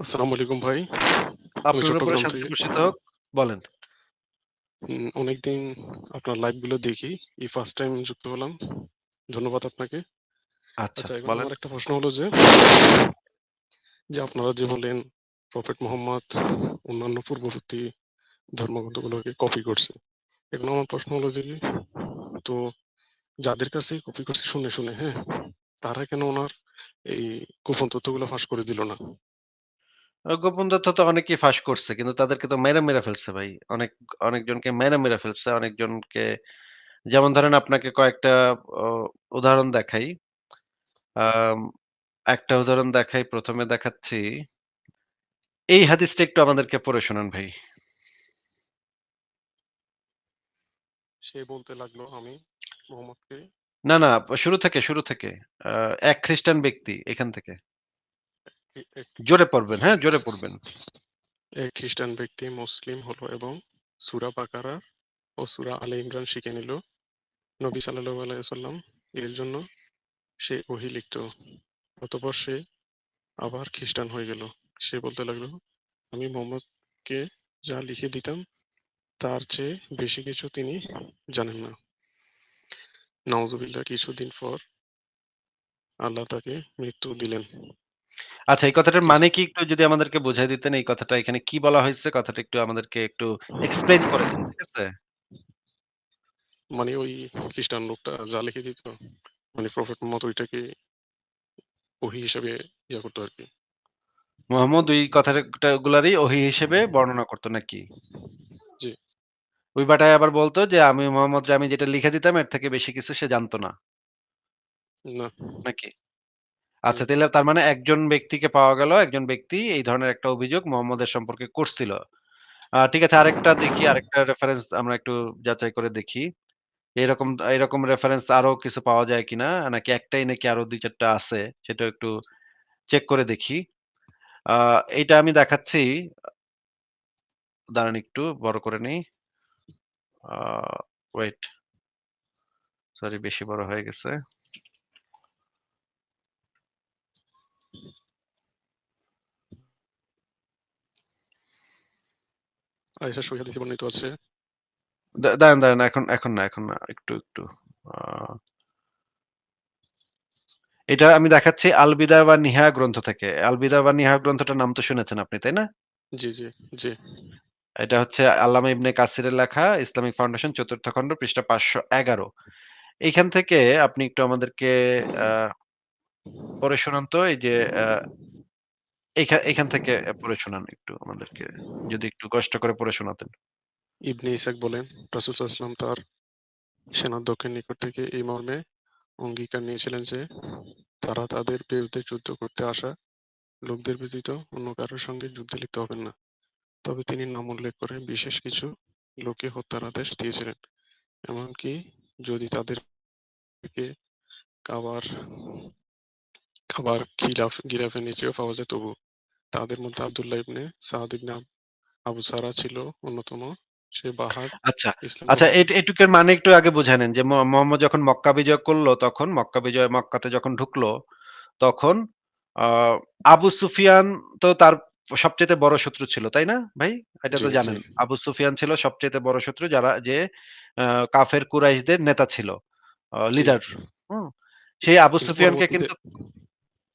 আসসালামু আলাইকুম ভাই। আপনার উপরে শান্তি বর্ষিত হোক। বলেন। অনেকদিন আপনার লাইভগুলো দেখি। এই ফার্স্ট টাইম যুক্ত হলাম। ধন্যবাদ আপনাকে। আচ্ছা, আচ্ছা বলেন। আমার একটা প্রশ্ন হলো যে যে আপনারা যে বলেন প্রফেট মোহাম্মদ অন্যান্য পূর্ববর্তী ধর্মগ্রন্থগুলোকে কপি করছে। এখন আমার প্রশ্ন হলো যে তো যাদের কাছে কপি করছে শুনে, শুনে, হ্যাঁ? তারা কেন ওনার এই গোপন তথ্যগুলো ফাঁস করে দিল না? গোপন তথ্য তো অনেকেই ফাঁস করছে। কিন্তু তাদেরকে তো মাইরা, মাইরা ফেলছে ভাই। অনেক অনেকজনকে মাইরা, মাইরা ফেলছে। অনেকজনকে যেমন ধরেন আপনাকে কয়েকটা উদাহরণ দেখাই। একটা উদাহরণ দেখাই ১ম এ দেখাচ্ছি। এই হাদিসটা একটু আমাদেরকে পড়ে শোনান ভাই। সে বলতে লাগল আমি মোহাম্মদকে না, না শুরু থেকে, শুরু থেকে। এক খ্রিস্টান ব্যক্তি এখান থেকে। জোরে পড়বেন, হ্যাঁ? জোরে পড়বেন। এক খ্রিস্টান ব্যক্তি মুসলিম হলো এবং সূরা বাকারা ও সূরা আলে ইমরান শিখে নিল। নবী সাল্লাল্লাহু আলাইহি ওয়াসাল্লাম এর জন্য সে ওহী লিখত। অতঃপর সে আবার খ্রিস্টান হয়ে গেল। সে বলতে লাগল, আমি মোহাম্মদকে যা লিখে দিতাম তার চেয়ে বেশি কিছু তিনি জানেন না। নাউজুবিল্লাহ কিছুদিন পর আল্লাহ তাকে মৃত্যু দিলেন। আচ্ছা এই কথাটার মানে কি একটু যদি আমাদেরকে বুঝায় দিতেন এই কথাটা এখানে কি বলা হয়েছে? কথাটা একটু আমাদেরকে একটু এক্সপ্লেইন করে দেন। ঠিক আছে? মানে ওই খ্রিস্টান লোকটা যা লিখে দিত মানে প্রফেট মোহাম্মদ ওইটাকে ওহী হিসেবে ইয়া করতো আরকি। মুহাম্মদ ওই কথাটা গুলারই ওহী হিসেবে বর্ণনা করতো নাকি? জি। ওই বেটায় আবার বলতো যে আমি মোহাম্মদরে আমি যেটা লিখে দিতাম এর থেকে বেশি কিছু সে জানতো না। না। নাকি? আচ্ছা তাহলে তার মানে একজন ব্যক্তিকে পাওয়া গেল, একজন ব্যক্তি এই ধরনের একটা অভিযোগ মোহাম্মদের সম্পর্কে করছিল। ঠিক আছে আরেকটা দেখি, আরেকটা রেফারেন্স আমরা একটু যাচাই করে দেখি। এরকম এরকম রেফারেন্স আরও কিছু পাওয়া যায় কিনা? নাকি একটাই নাকি আরও দুই চারটা আছে সেটা একটু চেক করে দেখি। আ এইটা আমি দেখাচ্ছি। দাঁড়ান একটু বড় করে নেই। ওয়েট। সরি বেশি বড় হয়ে গেছে। আয়েশা সহিহ হাদিসে বর্ণিত আছে। দাঁড়ান, দাঁড়ান এখন এখন না, এখন না। একটু, একটু। এটা আমি দেখাচ্ছি আল বিদায়া ওয়ান নিহায়া গ্রন্থ থেকে। আল বিদায়া ওয়ান নিহায়া গ্রন্থটার নাম তো শুনেছেন আপনি, তাই না? জি, জি, জি। এটা হচ্ছে আল্লামা ইবনে কাসিরের লেখা ইসলামিক ফাউন্ডেশন ৪র্থ খণ্ড পৃষ্ঠা ৫১১ এইখান থেকে আপনি একটু আমাদেরকে পড়ে শোনান তো এই যে এইখান থেকে পড়ে শোনান একটু আমাদেরকে। যদি একটু কষ্ট করে পড়ে শোনাতেন। ইবনে ইসাক বলেন, রাসূল ওয়াসাল্লাম তার সেনাধ্যক্ষের নিকট থেকে এই মর্মে অঙ্গীকার নিয়েছিলেন যে, তারা তাদের বিরুদ্ধে যুদ্ধ করতে আসা লোকদের ব্যতীত অন্য কারও সঙ্গে যুদ্ধে লিপ্ত হবেন না। তবে তিনি নাম উল্লেখ করে বিশেষ কিছু লোককে হত্যার আদেশ দিয়েছিলেন। এমনকি যদি তাদেরকে কাবার গিলাফ গিলাফের নিচেও পাওয়া যায় তবুও। তাদের মধ্যে আব্দুল্লাহ ইবনে সাদ ইবনে আবু সারা ছিল অন্যতম। সে বাহাদ আচ্ছা, আচ্ছা এটুকের মানে একটু আগে বুঝায় নেন যে মোহাম্মদ যখন মক্কা বিজয় করল তখন মক্কা বিজয় মক্কাতে যখন ঢুকলো তখন আবু সুফিয়ান তো তার সবচেয়ে বড় শত্রু ছিল, তাই না ভাই? এটা তো জানেন। আবু সুফিয়ান ছিল সবচাইতে বড় শত্রু যারা যে কাফের কুরাইশদের নেতা ছিল। লিডার। হুম? সেই আবু সুফিয়ানকে কিন্তু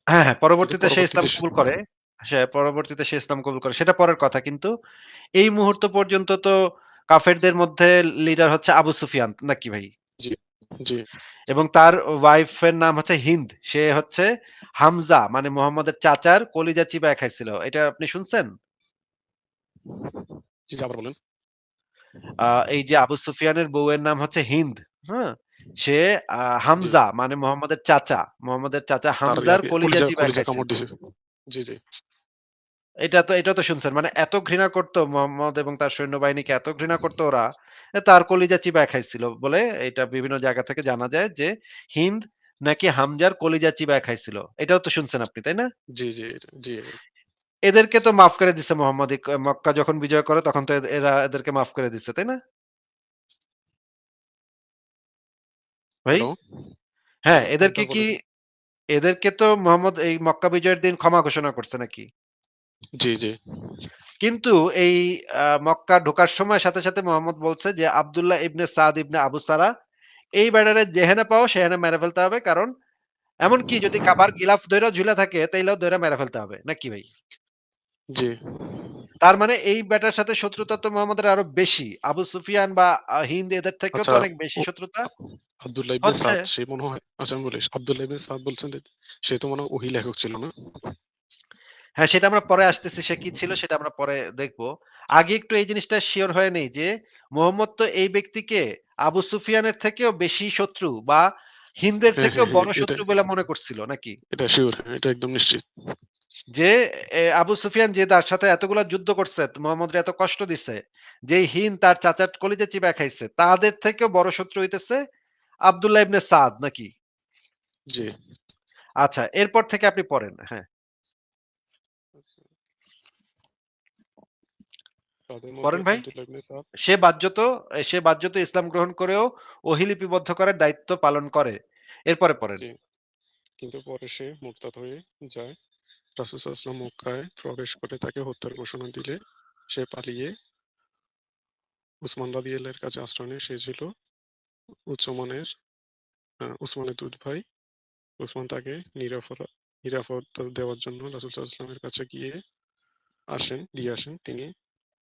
হ্যাঁ, হ্যাঁ পরবর্তীতে সে ইসলাম পরবর্তীতে কবুল করে। সে পরবর্তীতে সে ইসলাম কবুল করে। সেটা পরের কথা। কিন্তু এই মুহূর্ত পর্যন্ত তো কাফেরদের মধ্যে লিডার হচ্ছে আবু সুফিয়ান নাকি ভাই? জি, জি। এবং তার ওয়াইফ এর নাম হচ্ছে হিন্দ। সে হচ্ছে হামজা মানে মোহাম্মদের চাচার কলিজা চিবায় খাইছিল। এটা আপনি শুনছেন? জি, জি, আবার বলেন। আ এই যে আবু সুফিয়ানের বউয়ের নাম হচ্ছে হিন্দ। হ্যাঁ? সে হামজা মানে মোহাম্মদের চাচা। মোহাম্মদের চাচা হামজার কলিজা চিবায়। কামড় দিছে। জি, জি। এটা তো এটা তো শুনছেন। মানে এত ঘৃণা করত মোহাম্মদ এবং তার সৈন্যবাহিনীকে এত ঘৃণা করত ওরা, তার কলিজা চিবায় খাইছিল বলে এটা বিভিন্ন জায়গা থেকে জানা যায় যে হিন্দ নাকি হামজার কলিজা চিবায় খাইছিল। এটাও তো শুনছেন আপনি, তাই না? জি, জি, জি। এদেরকে তো মাফ করে দিছে মোহাম্মদ মক্কা যখন বিজয় করে তখন তো এরা এদেরকে মাফ করে দিছে, তাই না? ভাই? হ্যালো? হ্যাঁ, হ্যাঁ, এদেরকে কি বলেন। এদেরকে তো মোহাম্মদ এই মক্কা বিজয়ের দিন ক্ষমা ঘোষণা করছে নাকি? জি, জি। কিন্তু এই মক্কা ঢোকার সময় সাথে, সাথে মোহাম্মদ বলছে যে, "আব্দুল্লাহ ইবনে সাদ ইবনে আবু সারা এই বেডারে যেহেনে পাও সেহেনে মেরে ফেলতে হবে।" কারণ এমনকি যদি কাবার গিলাফ ধইরা ঝুলে থাকে তাইলেও ধইরা মেরে ফেলতে হবে। নাকি ভাই? জি। তার মানে এই ব্যাটার সাথে শত্রুতা তো মোহাম্মদের আরও বেশি। আবু সুফিয়ান বা হিন্দ এদের থেকেও তো আচ্ছা অনেক বেশি ও শত্রুতা আব্দুল্লাহ ইবনে সাদ সে মনে হয় আচ্ছা আমি বলি আব্দুল্লাহ ইবনে সাদ বলছেন যে সে তো মনে হয় ওহী লেখক ছিল না? হ্যাঁ, সেটা আমরা পরে আসতেছি। সে কি ছিল সেটা আমরা পরে দেখব। আগে একটু এই জিনিসটা হয়ে নেই যে মোহাম্মদ তো এই ব্যক্তিকে আবু সুফিয়ানের থেকেও বেশি শত্রু বা হিন্দের হ্যাঁ, থেকেও হ্যাঁ, হ্যাঁ। বড় শত্রু বলে মনে করছিল নাকি? এটা হ্যাঁ, এটা একদম নিশ্চিত। যে আবু সুফিয়ান যে তার সাথে এতগুলা যুদ্ধ করছে, মোহাম্মদরে এত কষ্ট দিছে, যে হিন্দ তার চাচার কলিজা চিবায় খাইছে, তাদের থেকেও বড় শত্রু হইতেছে আব্দুল্লাহ ইবনে সাদ নাকি? জি। আচ্ছা, এরপর থেকে আপনি পড়েন। হ্যাঁ। পড়েন ভাই। সে বাহ্যত সে বাহ্যত ইসলাম গ্রহণ করেও ওহী লিপিবদ্ধ করার দায়িত্ব পালন করে। এরপরে পড়েন। কিন্তু পরে সে মুরতাদ হয়ে যায়। রাসূল সাল্লাল্লাহু মক্কায় প্রবেশ করে তাকে হত্যার ঘোষণা দিলে সে পালিয়ে উসমান রাদিয়াল্লাহু এর কাছে আশ্রয় নেয়। সে ছিল উচ্চমানের উসমানের দুধ ভাই। উসমান তাকে নিরাপরা নিরাপত্তা দেওয়ার জন্য রাসূল ওয়াসাল্লামের কাছে গিয়ে আসেন দিয়ে আসেন। তিনি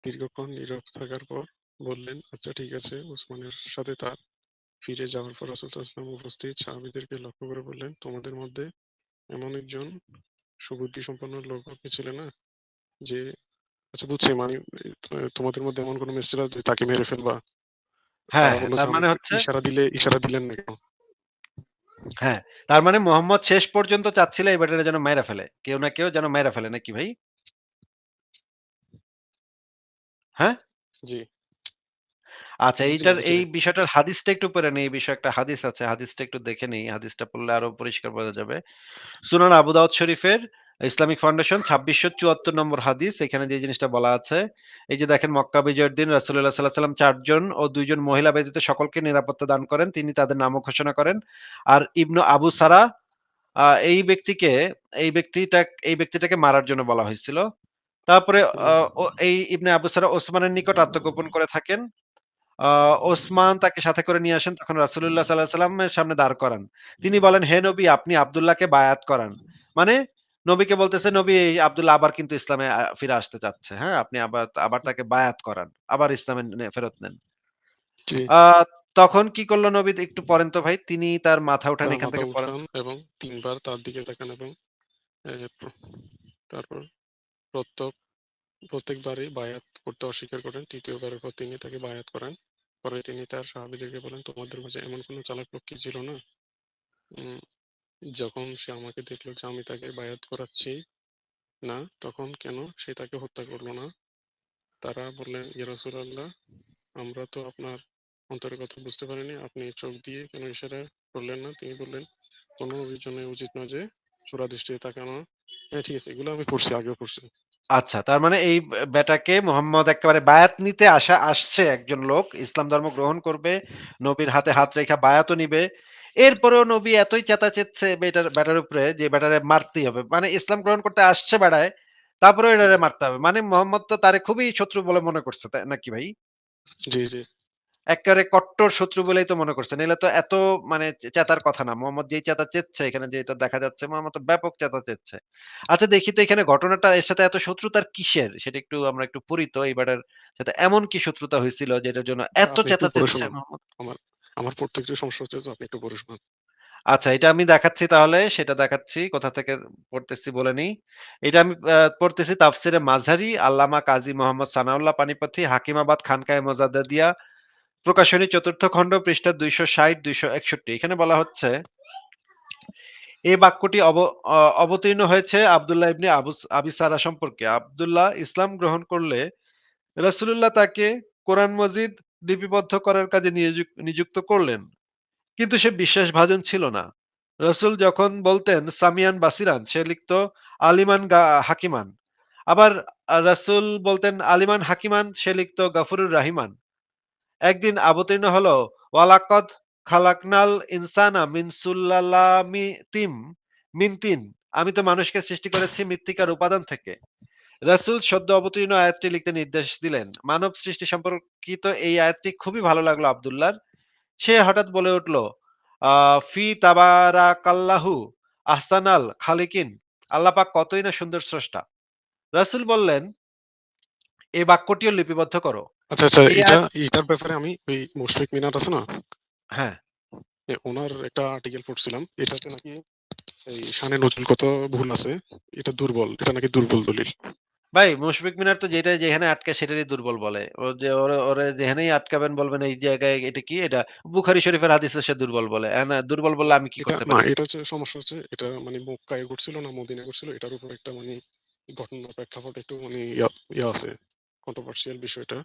দীর্ঘক্ষণ নীরব থাকার পর বললেন, "আচ্ছা ঠিক আছে।" উসমানের সাথে তার ফিরে যাওয়ার পর রাসূল ওয়াসাল্লাম উপস্থিত সাহাবীদেরকে লক্ষ্য করে বললেন, "তোমাদের মধ্যে এমন একজন সুবুদ্ধিসম্পন্ন লোক কি ছিল না? যে আচ্ছা বুঝছি মানে তোমাদের মধ্যে এমন কোন মেসেজ যে তাকে মেরে ফেলবা?" হ্যাঁ, তারা মানে হচ্ছে ইশারা দিলে ইশারা দিলেন না কেন?" হ্যাঁ, তার মানে মোহাম্মদ শেষ পর্যন্ত চাচ্ছিল এই ব্যাটারে যেন মাইরা ফেলে। কেউ না কেউ যেন মাইরা ফেলে নাকি ভাই? হ্যাঁ? জি। আচ্ছা এইটার এই বিষয়টার হাদিসটা একটু পড়ে নেই। এই বিষয়ে একটা হাদিস আছে। হাদিসটা একটু দেখে নেই। হাদিসটা পড়লে আরও পরিষ্কার বোঝা যাবে। সুনান আবু দাউদ শরীফের ইসলামিক ফাউন্ডেশন ২৬৭৪ নম্বর হাদিস। এখানে যে জিনিসটা বলা আছে, এই যে দেখেন মক্কা বিজয়ের দিন রাসূলুল্লাহ সাল্লাল্লাহু আলাইহি ওয়াসাল্লাম ৪ জন ও দুইজন মহিলা ব্যতীত সকলকে নিরাপত্তা দান করেন। তিনি তাদের নামও ঘোষণা করেন। আর ইবনু আবু সারা এই ব্যক্তিকে এই ব্যক্তিটা এই ব্যক্তিটাকে মারার জন্য বলা হয়েছিল। তারপরে এই ইবনে আবু সারা ওসমানের নিকট আত্মগোপন করে থাকেন। ওসমান তাকে সাথে করে নিয়ে আসেন। তখন রাসূলুল্লাহ সাল্লাল্লাহু আলাইহি ওয়াসাল্লামের সামনে দাঁড় করান। তিনি বলেন, "হে নবী আপনি আবদুল্লাহকে বায়াত করান।" মানে নবীকে বলতেছে, "নবী আব্দুল্লাহ আবার কিন্তু ইসলামে ফিরে আসতে চাচ্ছে। হ্যাঁ? আপনি আবার আবার তাকে বায়াত করান। আবার ইসলামে ফেরত নেন।" তখন কি করল নবী একটু পরেন তো ভাই। তিনি তার মাথা উঠান এখান থেকে এবং ৩ বার তার দিকে তাকান এবং তারপর প্রত্যেক প্রত্যেকবারই বায়াত করতে অস্বীকার করেন। তৃতীয়বারের পর তিনি তাকে বায়াত করেন পরে তিনি তার সাহাবীদেরকে বলেন, "তোমাদের মাঝে এমন কোন চালাক লোক কি ছিল না? যখন সে আমাকে দেখল যে আমি তাকে বায়াত করাচ্ছি না, তখন কেন সে তাকে হত্যা করল না?" তারা বললেন, "ইয়া রাসূলাল্লাহ, আমরা তো আপনার অন্তরের কথা বুঝতে পারিনি। আপনি চোখ দিয়ে কেন ইশারা করলেন না?" তিনি বললেন, "কোন জন্য উচিত নয় যে চোরা দৃষ্টিতে তাকানো।" হ্যাঁ, ঠিক আছে। এগুলো আমি পড়ছি, আগেও পড়ছি। আচ্ছা, তার মানে এই বেটাকে মোহাম্মদ একেবারে বায়াত নিতে আসা আসছে একজন লোক। ইসলাম ধর্ম গ্রহণ করবে। নবীর হাতে হাত রেখা বায়াতও নিবে। এরপরেও নবী এতই চেঁচাচ্ছেচ্ছে বেটার বেটার উপরে যে বেটারে মারতেই হবে। মানে ইসলাম গ্রহণ করতে আসছে বেড়ায়, তারপরেও হুম। এটারে মারতে হবে। মানে মোহাম্মদ তো তারে খুবই শত্রু বলে মনে করছে, তাই নাকি ভাই? জি, জি। এক্কারে কট্টর শত্রু বলেই তো মনে করছে। নাইলে তো এত মানে চেতার কথা না। মোহাম্মদ যেই চেতা চেচ্ছে এখানে যেটা দেখা যাচ্ছে মোহাম্মদ তো ব্যাপক চেতা চেচ্ছে। আচ্ছা দেখি তো এখানে ঘটনাটা এর সাথে এত শত্রুতার কিসের? সেটা একটু আমরা একটু পড়ি তো এই বেটার সাথে এমন কি শত্রুতা হয়েছিল যেটার জন্য এত চেতা চেচ্ছে মোহাম্মদ? আমার একটু সমস্যা হচ্ছে আপনি একটু পড়ে শোনান। আচ্ছা এটা আমি দেখাচ্ছি তাহলে, সেটা দেখাচ্ছি। কোথা থেকে পড়তেছি বলে নিই। এটা আমি পড়তেছি তাফসিরে মাঝারি আল্লামা কাজী মোহাম্মদ সানাউল্লাহ পানিপথী হাকিমাবাদ খানকায়ে মোজাদ্দেদিয়া, প্রকাশনী চতুর্থ খণ্ড, পৃষ্ঠা ২৬০-২৬১ এখানে বলা হচ্ছে, এই বাক্যটি অব অবতীর্ণ হয়েছে আব্দুল্লাহ ইবনে আবি সারা সম্পর্কে। আব্দুল্লাহ ইসলাম গ্রহণ করলে রাসূলুল্লাহ তাকে কোরআন মজিদ লিপিবদ্ধ করার কাজে নিযুক্ত করলেন। কিন্তু সে বিশ্বাস ভাজন ছিল না। রাসূল যখন বলতেন, সামিয়ান বাসিরান সে লিখত, আলিমান হাকিমান। আবার রাসূল বলতেন, আলিমান হাকিমান সে লিখত, গাফুরুর রাহিমান। একদিন অবতীর্ণ হল, ওয়ালাকদ খালাকনাল ইনসানা মিন সুল্লালামি তিম, মিন তিন। আমি তো মানুষকে সৃষ্টি করেছি মৃত্তিকার উপাদান থেকে। রাসূল সদ্য অবতীর্ণ আয়াতটি লিখতে নির্দেশ দিলেন। মানব সৃষ্টি সম্পর্কিত এই আয়াতটি খুবই ভালো লাগল আব্দুল্লাহর। সে হঠাৎ বলে উঠল, ফি তাবারাকাল্লাহু আহসানাল খালিকিন। আল্লাহ পাক কতই না সুন্দর স্রষ্টা। রাসূল বললেন, এই বাক্যটিও লিপিবদ্ধ করো। আচ্ছা, আচ্ছা এটা এটার ব্যাপারে আমি ওই মুশফিক মিনার আছে না? হ্যাঁ। এ উনার একটা আর্টিকেল পড়ছিলাম। এটাতে নাকি এই শানে নজুল কত ভুল আছে। এটা দুর্বল। এটা নাকি দুর্বল দলিল। ভাই মুশফিক মিনার তো যেটা যেখানে আটকে সেটারই দুর্বল বলে। ও যে ওরে ওরে যেখানেই আটকাবেন বলবেন এই জায়গায় এটা কি? এটা বুখারী শরীফের হাদিসে সে দুর্বল বলে। এখন দুর্বল বললে আমি কি এটা করতে না পারি? এটা হচ্ছে সমস্যা হচ্ছে এটা মানে মক্কায় ঘটছিল না মদিনায় ঘটছিল এটার উপর একটা মানে ঘটনার প্রেক্ষাপট একটু মানে ইয়া ইয়া আছে। কন্ট্রোভার্সিয়াল বিষয়টা।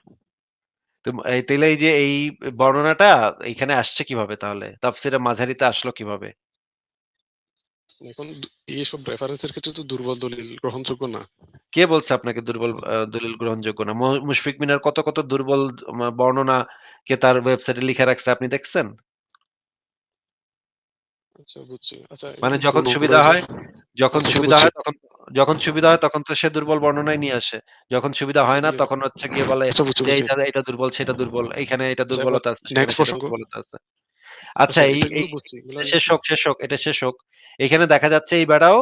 তো এই তাইলে এই যে এই বর্ণনাটা এইখানে আসছে কীভাবে তাহলে? তাফসিরে মাঝারিতে আসলো কীভাবে? এখন এইসব রেফারেন্স এর ক্ষেত্রে তো দুর্বল দলিল গ্রহণযোগ্য না। কে বলছে আপনাকে দুর্বল দলিল গ্রহণযোগ্য না? মুশফিক মিনার কত, কত দুর্বল মা বর্ণনাকে তার ওয়েবসাইটে লিখে রাখছে আপনি দেখছেন? আচ্ছা বুঝছি। আচ্ছা মানে যখন সুবিধা হয় যখন আচ্ছা, সুবিধা হয় তখন যখন সুবিধা হয় তখন তো সে দুর্বল বর্ণনাই নিয়ে আসে। যখন সুবিধা হয় না তখন হচ্ছে গিয়ে বলে বুঝছি। এটা দুর্বল, সেটা দুর্বল। এইখানে এটা দুর্বলতা আছে। দুর্বলতা। আচ্ছা এই। এটা শেষ হোক, শেষ হোক, এটা শেষ হোক। এখানে দেখা যাচ্ছে এই বেড়াও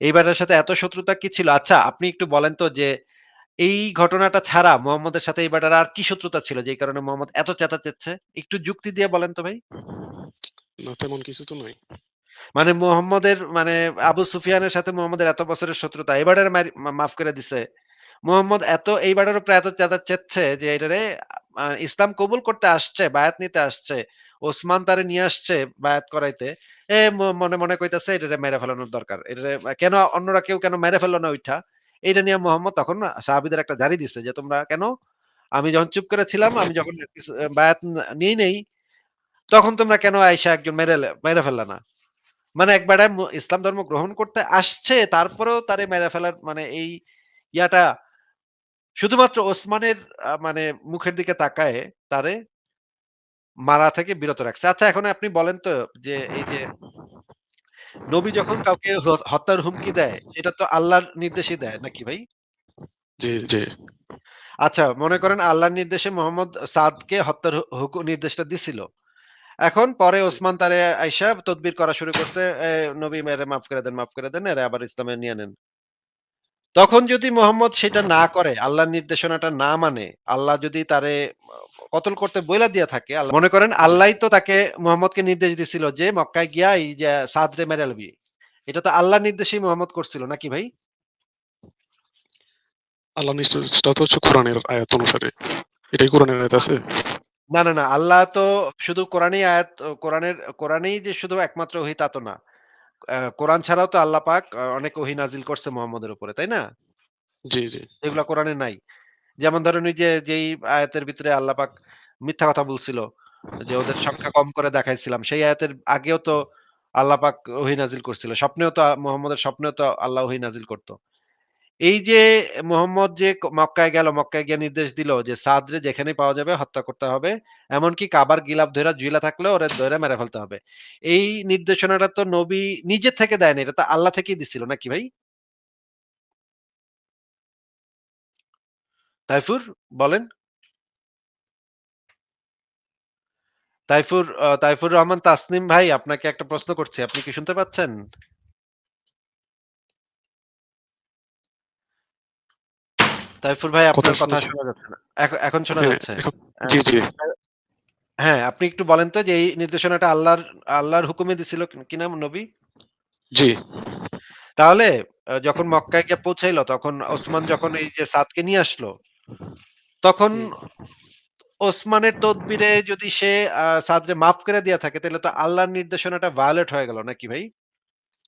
এই বেড়ার সাথে এত শত্রুতা কি ছিল? আচ্ছা আপনি একটু বলেন তো যে এই ঘটনাটা ছাড়া মোহাম্মদের সাথে এই বেটার আর কি শত্রুতা ছিল যেই কারণে মোহাম্মদ এত চেঁচাচ্ছেচ্ছে? একটু যুক্তি দিয়ে বলেন তো ভাই। না তেমন কিছু তো নাই। মানে মোহাম্মদের মানে আবু সুফিয়ানের সাথে মোহাম্মদের এত বছরের শত্রুতা এবারের মাফ করে দিছে। মোহাম্মদ এত এইবারের উপরে এত চেতা চেচ্ছে যে এটারে ইসলাম কবুল করতে আসছে, বায়াত নিতে আসছে। ওসমান তারে নিয়ে আসছে বায়াত করাইতে। এ মনে, মনে কইতাছে এটা মেরে ফেলানোর দরকার। এটা কেন অন্যরা কেউ কেন মেরে ফেলল না ওইঠা? এইটা নিয়ে মোহাম্মদ তখন সাহাবীদের একটা জারি দিছে যে, "তোমরা কেন? আমি যখন চুপ করে ছিলাম, আমি যখন বায়াত না নিই তখন তোমরা কেন আইসা একজন মেরে মেরে ফেললা না?" মানে এক বেড়ায় মু ইসলাম ধর্ম গ্রহণ করতে আসছে, তারপরেও তারে মেরে ফেলার মানে এই ইয়াটা শুধুমাত্র ওসমানের মানে মুখের দিকে তাকায় তারে মারা থেকে বিরত রাখছে। আচ্ছা এখন আপনি বলেন তো যে এই যে নবী যখন কাউকে হত্যার হুমকি দেয়, সেটা তো আল্লাহর নির্দেশই দেয় নাকি ভাই? জি, জি। আচ্ছা মনে করেন আল্লাহর নির্দেশে মোহাম্মদ সাদকে হত্যার নির্দেশটা দিছিল। এখন পরে ওসমান তারে আইসা তদবির করা শুরু করছে, নবী এরে মাফ করে দেন, মাফ করে দেন। এরে আবার ইসলামে নিয়ে নেন।" তখন যদি মোহাম্মদ সেটা না করে, আল্লাহর নির্দেশনাটা না মানে, আল্লাহ যদি তারে কতল করতে বইলা দিয়া থাকে, আল্লাহ মনে করেন জি। আল্লাহই তো তাকে মোহাম্মদকে নির্দেশ দিছিল যে মক্কায় গিয়া এই যে সাদরে মেরে ফেলবি। এটা তো আল্লাহর নির্দেশেই মোহাম্মদ করছিল নাকি ভাই? আল্লাহর নির্দেশটা তো হচ্ছে কোরআনের আয়াত অনুসারে। এটাই কোরআনের আয়াত আছে? না, না, না। আল্লাহ তো শুধু কোরআনেই আয়াত কোরআনের কোরআনেই যে শুধু একমাত্র ওহী তা তো না। কোরআন ছাড়াও তো আল্লাহ পাক অনেক ওহি নাজিল করছে মোহাম্মদের উপরে, তাই না? জি, জি। এগুলা কোরআনে নাই। যেমন ধরেন ওই যে যেই আয়াতের ভিতরে আল্লাহ পাক মিথ্যা কথা বলছিল যে ওদের সংখ্যা কম করে দেখাইছিলাম। সেই আয়াতের আগেও তো আল্লাহ পাক ওহি নাজিল করছিল। স্বপ্নেও তো মোহাম্মদের স্বপ্নেও তো আল্লাহ ওহি নাজিল করত। এই যে মোহাম্মদ যে মক্কায় গেল, মক্কায় গিয়ে নির্দেশ দিল যে সাদরে যেখানেই পাওয়া যাবে হত্যা করতে হবে। এমনকি কাবার গিলাফ ধইরা জুইলা থাকলেও ওরে ধইরা মেরে ফেলতে হবে। এই নির্দেশনাটা তো নবী নিজে থেকে দেয় নাই। এটা তো আল্লাহ থেকেই দিছিল নাকি ভাই? তাইফুর বলেন? তাইফুর তাইফুর রহমান তাসনিম ভাই আপনাকে একটা প্রশ্ন করছি। আপনি কি শুনতে পাচ্ছেন? তাইফুর ভাই আপনার কথা শোনা যাচ্ছে না। এখন শোনা হ্যাঁ, যাচ্ছে। জি, জি। হ্যাঁ, আপনি একটু বলেন তো যে এই নির্দেশনাটা আল্লাহর আল্লাহর হুকুমে দিছিল কিনা নবী? জি। তাহলে যখন মক্কায় গিয়ে পৌঁছাইলো তখন ওসমান যখন এই যে সাদকে নিয়ে আসলো, তখন ওসমানের তদবিরে যদি সে সাদরে মাফ করে দিয়া থাকে তাহলে তো আল্লাহর নির্দেশনাটা ভায়োলেট হয়ে গেল নাকি ভাই?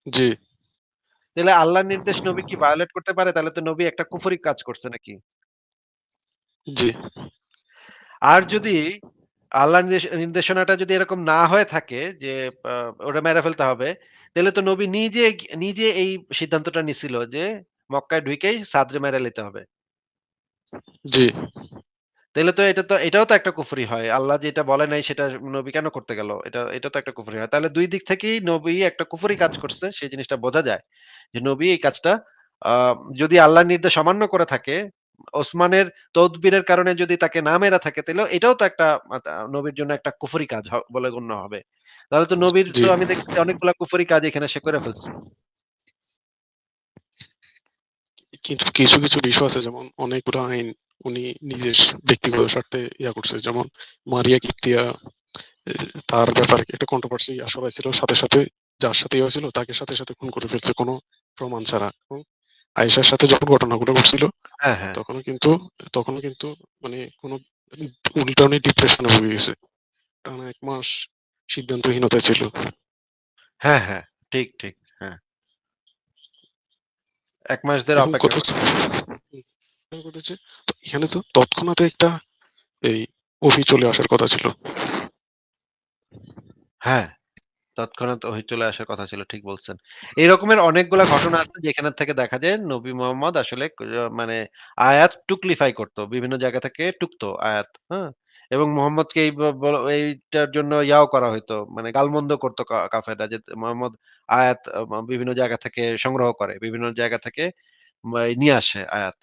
জি। তাহলে আল্লাহর নির্দেশ নবী কি ভায়োলেট করতে পারে? তাহলে তো নবী একটা কুফরি কাজ করছে নাকি? জি। আর যদি আল্লাহর নির্দেশ নির্দেশনাটা যদি এরকম না হয়ে থাকে যে ওটা মেরে ফেলতে হবে, তাহলে তো নবী নিজে নিজে এই সিদ্ধান্তটা নিছিল যে মক্কায় ঢুকেই সাদরে মেরে লইতে হবে। জি। তাইলে তো এটা তো এটাও তো একটা কুফরি হয়। আল্লাহ যেটা বলে নাই সেটা নবী কেন করতে গেল? এটা এটা তো একটা কুফরি হয়। তাহলে ২ দিক থেকেই নবী একটা কুফরি কাজ করছে সেই জিনিসটা বোঝা যায়। যে নবী এই কাজটা যদি আল্লাহর নির্দেশ অমান্য করে থাকে, ওসমানের তদবিরের কারণে যদি তাকে না মেরা থাকে তাহলে এটাও তো একটা নবীর জন্য একটা কুফরি কাজ বলে গণ্য হবে। তাহলে তো নবীর তো আমি দেখছি অনেকগুলা কুফরি কাজ এখানে সে করে ফেলছে। কিন্তু কিছু, কিছু বিষয় আছে যেমন অনেকগুলো আইন উনি নিজের ব্যক্তিগত স্বার্থে ইয়া করছে। যেমন মারিয়া কিপ্তিয়া তার ব্যাপারে একটা কন্ট্রোভার্সি আসর হয়েছিল। সাথে, সাথে যার সাথে ইয়ে হয়েছিল তাকে সাথে, সাথে খুন করে ফেলছে কোনো প্রমাণ ছাড়া। এবং আয়েশার সাথে যখন ঘটনাগুলো ঘটছিল হ্যাঁ, হ্যাঁ। তখনও কিন্তু তখনও কিন্তু মানে কোন উম উল্টা ডিপ্রেশনে ভুগে গেছে। টানা ১ মাস সিদ্ধান্তহীনতায় ছিল। হ্যাঁ, হ্যাঁ। ঠিক, ঠিক। হ্যাঁ। ১ মাস ধরে অপেক্ষা এখন তো এখানে তো তৎক্ষণাৎ একটা এই ওহী চলে আসার কথা ছিল। হ্যাঁ, তৎক্ষণাৎ ওহী চলে আসার কথা ছিল। ঠিক বলছেন। এই রকমের অনেকগুলা ঘটনা আছে যেখানের থেকে দেখা যায় নবী মোহাম্মদ আসলে মানে আয়াত টুকলিফাই করত। বিভিন্ন জায়গা থেকে টুকতো আয়াত। হ্যাঁ? এবং মোহাম্মদকে এই এইটার জন্য ইয়াও করা হইতো। মানে গালমন্দ করতো কাফেরা কাফেররা যে মোহাম্মদ আয়াত বিভিন্ন জায়গা থেকে সংগ্রহ করে। বিভিন্ন জায়গা থেকে নিয়ে আসে আয়াত।